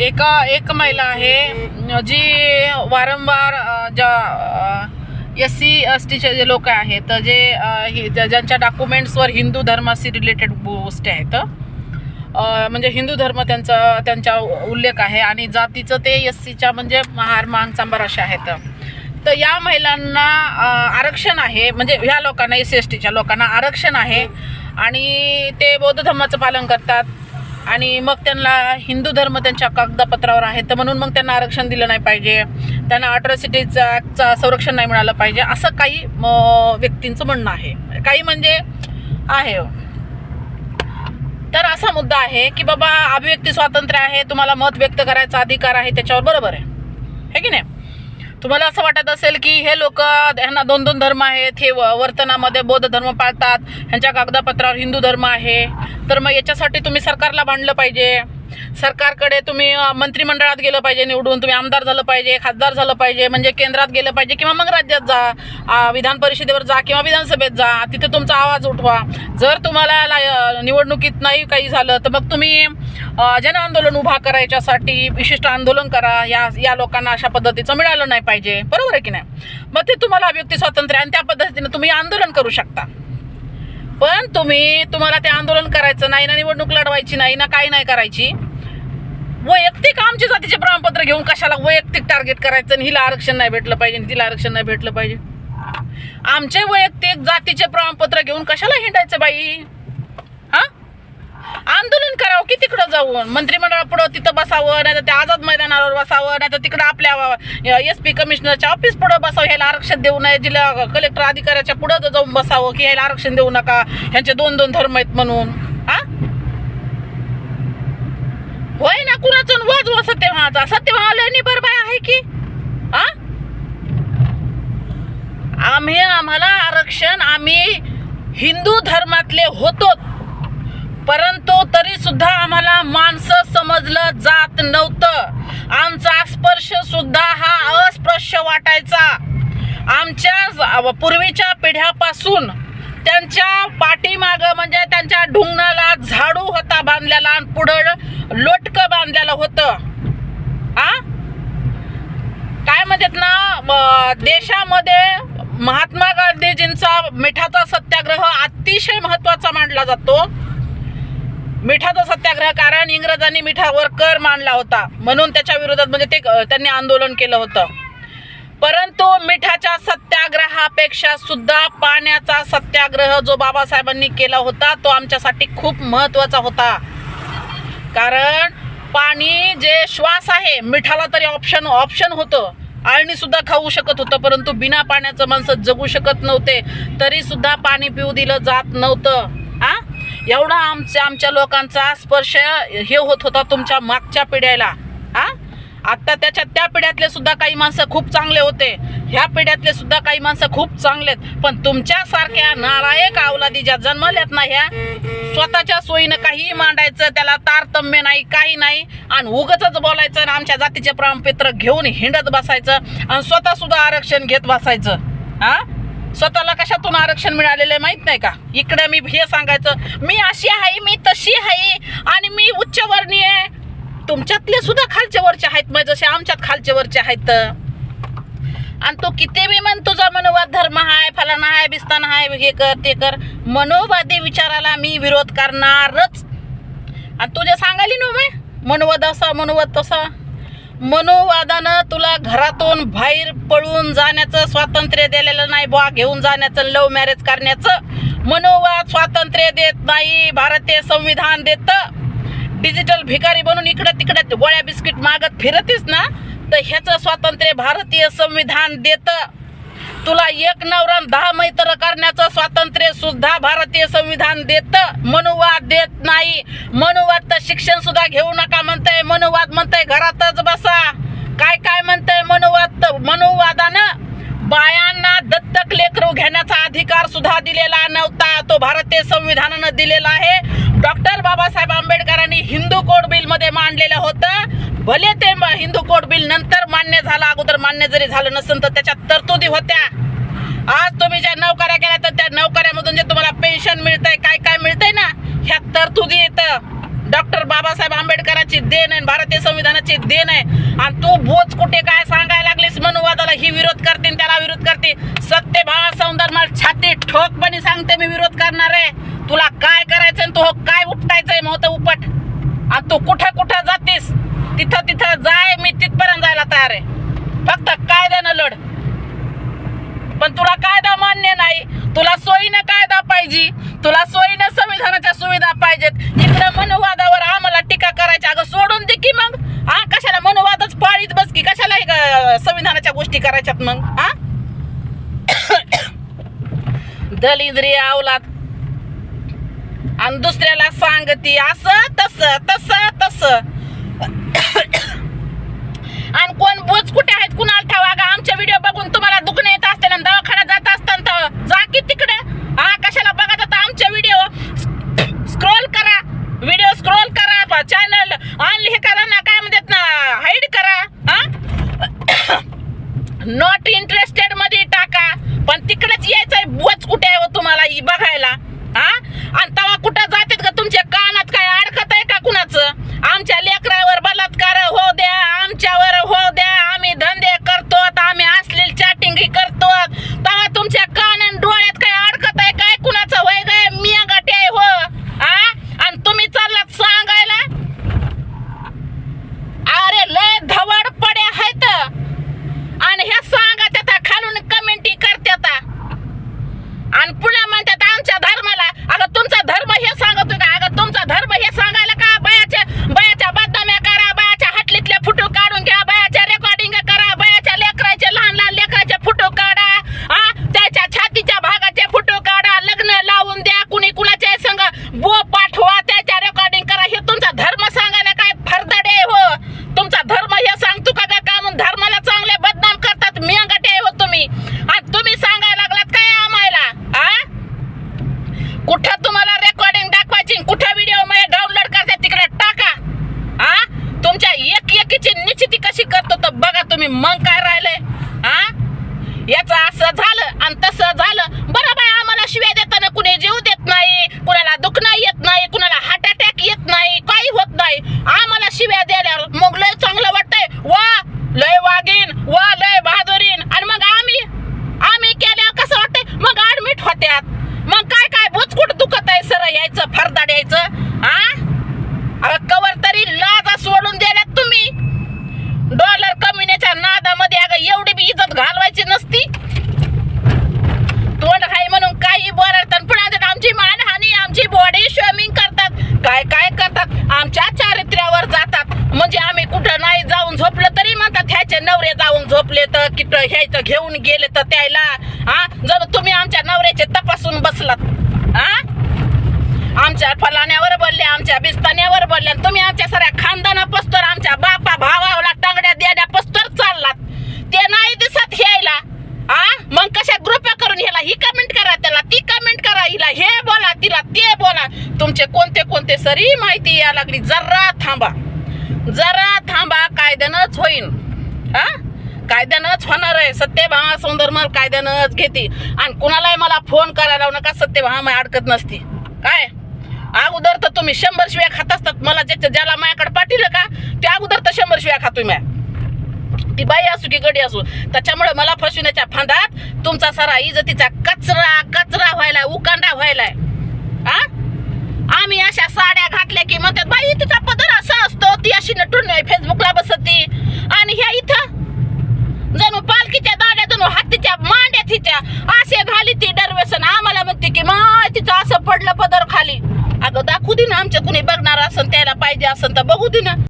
एका एक महिला आहे जी वारंवार ज्या एस सी एस टीचे जे लोक आहेत जे हे- ज्या- ज्यांच्या डॉक्युमेंट्सवर हिंदू धर्माशी रिलेटेड गोष्टी आहेत म्हणजे हिंदू धर्म त्यांचा त्यांचा उल्लेख आहे आणि जातीचं ते एस सीच्या म्हणजे महार मान सांबार असे आहेत. तर या महिलांना आरक्षण आहे म्हणजे ह्या लोकांना एस सी एस टीच्या लोकांना आरक्षण आहे आणि ते बौद्ध धर्माचं पालन करतात. आणि मग त्यांना हिंदू धर्म त्यांच्या कागदपत्रावर आहे. तर म्हणून मग त्यांना आरक्षण दिलं नाही पाहिजे. त्यांना अट्रॉसिटीचा ॲक्टचा संरक्षण नाही मिळालं पाहिजे. असं काही म, व्यक्तींचं म्हणणं आहे. काही म्हणजे आहे. तर असा मुद्दा आहे की बाबा अभिव्यक्ती स्वातंत्र्य आहे तुम्हाला मत व्यक्त करायचा अधिकार आहे त्याच्यावर बरोबर आहे. है की नाही? तुम्हाला असं वाटत असेल की हे लोक ह्यांना दोन दोन धर्म आहेत हे व- वर्तनामध्ये बौद्ध धर्म पाळतात ह्यांच्या कागदपत्रावर हिंदू धर्म आहे. तर मग याच्यासाठी तुम्ही सरकारला भांडलं पाहिजे. सरकारकडे तुम्ही मंत्रिमंडळात गेलं पाहिजे निवडून तुम्ही आमदार झालं पाहिजे खासदार झालं पाहिजे म्हणजे केंद्रात गेलं पाहिजे किंवा मग राज्यात जा. विधान परिषदेवर जा किंवा विधानसभेत जा तिथे तुमचा आवाज उठवा. जर तुम्हाला निवडणुकीत नाही काही झालं तर मग तुम्ही जन आंदोलन उभा करायच्यासाठी विशिष्ट आंदोलन करा. या या लोकांना अशा पद्धतीचं मिळालं नाही पाहिजे. बरोबर आहे की नाही? मग ते तुम्हाला अभिव्यक्ती स्वातंत्र्य आणि त्या पद्धतीने तुम्ही आंदोलन करू शकता. पण तुम्ही तुम्हाला ते आंदोलन नाही ना निवडणूक लढवायची नाही ना काही नाही करायची. वैयक्तिक आमच्या जातीचे प्रमाणपत्र घेऊन कशाला वैयक्तिक टार्गेट करायचं? आणि हिला आरक्षण नाही भेटलं पाहिजे आणि तिला आरक्षण नाही भेटलं पाहिजे. आमचे वैयक्तिक जातीचे प्रमाणपत्र घेऊन कशाला हिंडायचं बाई? हा? आंदोलन करावं की तिकडं जाऊन? मंत्रिमंडळापुढं तिथं बसावं नाही तर त्या आझाद मैदानावर बसावं नाही तर तिकडं आपल्या एस पी कमिशनरच्या ऑफिस पुढं बसावं ह्याला आरक्षण देऊ नये जिल्हा कलेक्टर अधिकाऱ्याच्या पुढं जाऊन बसावं की ह्याला आरक्षण देऊ नका ह्यांचे दोन दोन धर्म आहेत म्हणून हा होय ना कुणाचं वाजवा सत्यभामाचा? सत्यभामाला निबर बाय आहे की? हा? आम्ही आम्हाला आरक्षण आम्ही हिंदू धर्मातले होतो. परंतु तरी सुद्धा आम्हाला माणसं समजलं जात नव्हतं. आमचा स्पर्श सुद्धा हा अस्पृश्य वाटायचा. आमच्या पूर्वीच्या पिढ्यापासून त्यांच्या पाठीमाग म्हणजे त्यांच्या ढुंगणाला झाडू होता बांधलेला आणि पुढं लोटकं बांधलेलं होतं. आ? काय म्हणतात ना देशामध्ये महात्मा गांधीजींचा मिठाचा सत्याग्रह अतिशय महत्त्वाचा मानला जातो. मिठाचा सत्याग्रह कारण इंग्रजांनी मिठावर कर मांडला होता. म्हणून त्याच्या विरोधात म्हणजे ते त्यांनी आंदोलन केलं होतं. परंतु मिठाच्या सत्याग्रहापेक्षा सुद्धा पाण्याचा सत्याग्रह जो बाबासाहेबांनी केला होता तो आमच्यासाठी खूप महत्त्वाचा होता. कारण पाणी जे श्वास आहे मिठाला तरी ऑप्शन ऑप्शन होतं. आळणी सुद्धा खाऊ शकत होतं परंतु बिना पाण्याचं माणसं जगू शकत नव्हते. तरी सुद्धा पाणी पिऊ दिलं जात नव्हतं. आ? एवढा आमच्या आमच्या लोकांचा स्पर्श हे होत होता तुमच्या मागच्या पिढ्याला. आता त्याच्या त्या पिढ्यातले सुद्धा काही माणसं खूप चांगले होते. ह्या पिढ्यातले सुद्धा काही माणसं खूप चांगले आहेत. पण तुमच्यासारख्या नालायक अवलादी ज्या जन्मल्यात ना ह्या स्वतःच्या सोयीनं काहीही मांडायचं त्याला तारतम्य नाही काही नाही. आणि उगच बोलायचं आणि आमच्या जातीचे प्रमाणपत्र घेऊन हिंडत बसायचं आणि स्वतः सुद्धा आरक्षण घेत बसायचं. हा स्वतःला कशातून आरक्षण मिळालेलं आहे माहीत नाही का? इकडे मी हे सांगायचं मी अशी आहे मी तशी आहे आणि मी उच्चवर्णीय तुमच्यातले सुद्धा खालचे वरचे आहेत मग जसे आमच्यात खालचे वरचे आहेत. आणि तो किती बी म्हण तुझा मनोवाद धर्म हाय फलाना हाय बिस्ताना हाय हे कर ते कर. मनोवादी विचाराला मी विरोध करणारच. आणि तुझ्या सांगायली ना मी मनोवाद असा मनोवाद तसा. मनोवादानं तुला घरातून बाहेर पळून जाण्याचं स्वातंत्र्य दिलेलं नाही बुवा घेऊन जाण्याचं लव्ह मॅरेज करण्याचं. मनोवाद स्वातंत्र्य देत नाही भारतीय संविधान देतं. डिजिटल भिकारी बनून इकडं तिकडं गोळ्या बिस्किट मागत फिरतीस ना तर ह्याचं स्वातंत्र्य भारतीय संविधान देतं. तुला एक नवरा दहा मैत्र करण्याचं स्वातंत्र्य सुद्धा भारतीय संविधान देतं. मनुवाद देत नाही. मनुवाद तर शिक्षण सुद्धा घेऊ नका म्हणतंय. मनुवाद म्हणतंय घरातच बसा. काय काय म्हणतंय मनुवाद मनुवादानं बायांना दत्तक लेकरू घेण्या अधिकार सुद्धा दिलेला नव्हता. तो भारतीय संविधानानं दिलेला आहे. डॉक्टर बाबासाहेब आंबेडकरांनी हिंदू कोड बिलमध्ये मांडलेलं होतं. भले ते हिंदू कोड बिल नंतर मान्य झालं अगोदर मान्य जरी झालं नसेल तर त्याच्यात तरतुदी होत्या. आज तुम्ही ज्या नोकऱ्या केल्या तर त्या नोकऱ्यामधून जे तुम्हाला पेन्शन मिळतंय काय काय मिळतंय ना ह्या तरतुदी येतं. डॉक्टर बाबासाहेब आंबेडकरांची देण आहे भारतीय संविधानाची देण आहे. आणि तू बोच कुठे काय सांगायला लागलीस मनुवादाला ही विरोध करते भावा सौंदर्य छाती ठोकपणे सांगते मी विरोध करणार. आहे तुला काय करायचं तू तू काय उपटायचंय मग उपट? आणि तू कुठं कुठं जातीस? तिथं तिथं जाय मी तिथपर्यंत जायला तयार आहे. फक्त कायद्यानं लढ. पण तुला कायदा मान्य नाही. तुला सोयीनं कायदा पाहिजे. तुला सोयीनं संविधानाच्या सुविधा पाहिजेत. इकडे मनुवादावर आम्हाला टीका करायची. अगं सोडून दे की मग. हा कशाला मनुवादच पाळीत बस की? कशाला हे संविधानाच्या गोष्टी करायच्यात मग? हा? दलिद्री अवलाद आणि दुसऱ्याला सांगती असं तस तस तस. आणि कोण बोच कुठे आहेत कुणाला ठेवा का आमच्या व्हिडिओ बघून तुम्हाला दुखणं येत असते ना दवाखान्यात जात असताना तर जा की तिकडे. हा कशाला बघत आता आमच्या व्हिडिओ स्क्रोल करा. व्हिडिओ स्क्रोल करा. चॅनल ऑनली हे करा ना काय म्हणतात ना हाईड करा. हा? नॉट इंटरेस्टेडमध्ये टाका. पण तिकडेच यायचंय. बोच कुठे आहे हो तुम्हाला? ही बघायला. हा? आणि तेव्हा कुठं जातात का तुमचे कान काय अडकत आहे का कुणाचं आमच्या लेकरावर बलात्कार हो द्या आमच्यावर हो द्या आम्ही धंदे करतो आम्ही असलेली चॅटिंग करतो तेव्हा तुमच्या कान आणि डोळ्यात काय अडकत आहे काय कुणाचं वय गाय मिया गाठे हो हा आणि तुम्ही चाललात सांगायला अरे लय धवड पड्या आहेत आणि ह्या सांगा त्या खालून कमेंटी करत्यात आणि पुन्हा म्हणतात आमच्या धर्माला अगं तुमचा धर्म हे सांगतो का अगं तुमचा धर्म हे सांगायला का बयाच्या बयाच्या बदनाम्या करा बयाच्या हटलीतले फोटो काढून घ्या बयाच्या रेकॉर्डिंग करा बयाच्या लेकराचे लहान लहान लेकराचे फोटो काढा हा त्याच्या छातीच्या भागाचे फोटो काढा लग्न लावून द्या कुणी कुणाच्या संग बो पाठवा त्याच्या रेकॉर्डिंग करा हे तुमचा धर्म सांगायला काय फरदडे हो तुमचा धर्म हे सांगतो का का का म्हणून धर्माला चांगले बदनाम करतात मियांगटे हो तुम्ही आणि तुम्ही सांगायला लागलात काय आम्हाला आ कुठं तुम्हाला रेकॉर्डिंग दाखवायची कुठं व्हिडिओमध्ये डाउनलोड करते तिकडे टाका आ तुमच्या एक एकीची निश्चिती कशी करतो तर बघा तुम्ही मग काय राहिलंय आ याचं असं झालं आणि तसं झालं बरं बाय आम्हाला शिव्या देताना कुणी जीव देत नाही कुणाला दुखणं येत नाही कुणाला हार्ट अटॅक येत नाही काही होत नाही आम्हाला शिव्या द्यायला मग लय चांगलं वाटतंय वा लय वागीन वा लय बहादुरीन आणि मग आम्ही आम्ही केल्या कसं वाटतंय मग ऍडमिट होत्यात मग काय काय बुचकुट दुखत आहे सर यायचं फरदा द्यायचं हा अगं कवर तरी लाजा सोडून दिल्यात तुम्ही डॉलर कमिण्याच्या नादामध्ये अगं एवढी बी इज्जत घालवायची नसती तोंड हाय म्हणून काही बोलतात पुन्हा म्हणतात, आमची मानहानी आमची बॉडी स्विमिंग करतात काय काय करतात आमच्या चारित्र्यावर जातात म्हणजे आम्ही कुठं नाही जाऊन झोपलं तरी म्हणतात ह्याचे नवरे जाऊन झोपले तर किट ह्याचं घेऊन द्यायला? हा जर तुम्ही आमच्या नवऱ्याचे तपासून बसलात हा आमच्या फलाण्यावर बोलले आमच्या बिस्तान्यावर बोलले तुम्ही आमच्या साऱ्या खानदाना पस्तर आमच्या बापा भावाला टांगड्या द्याड्या पस्तर चाललात. ते नाही दिसत ह्यायला. आ? मग कशा ग्रुप करून ह्याला ही कमेंट करा त्याला ती कमेंट करा हिला हे बोला तिला ते बोला. तुमचे कोणते कोणते सरी माहिती या लागली? जरा थांबा. जरा थांबा कायद्यानंच होईन. हा कायद्यानंच होणार आहे. सत्यभामा सौंदर्य कायद्यानंच घेते. आणि कुणालाही मला फोन करायला नका सत्यभामा अडकत नसती. काय? अगोदर तर तुम्ही शंभर शिव्या खात असतात. मला ज्याच्या ज्याला माझ्याकडे पाठीलं का ते अगोदर तर शंभर शिव्या खातोय म्या. ती बाई असू की गडी असू त्याच्यामुळे मला फसविण्याच्या फांदात तुमचा सारा इज्जतीचा कचरा कचरा व्हायलाय उकांडा व्हायलाय. हा आम्ही अशा साड्या घातल्या की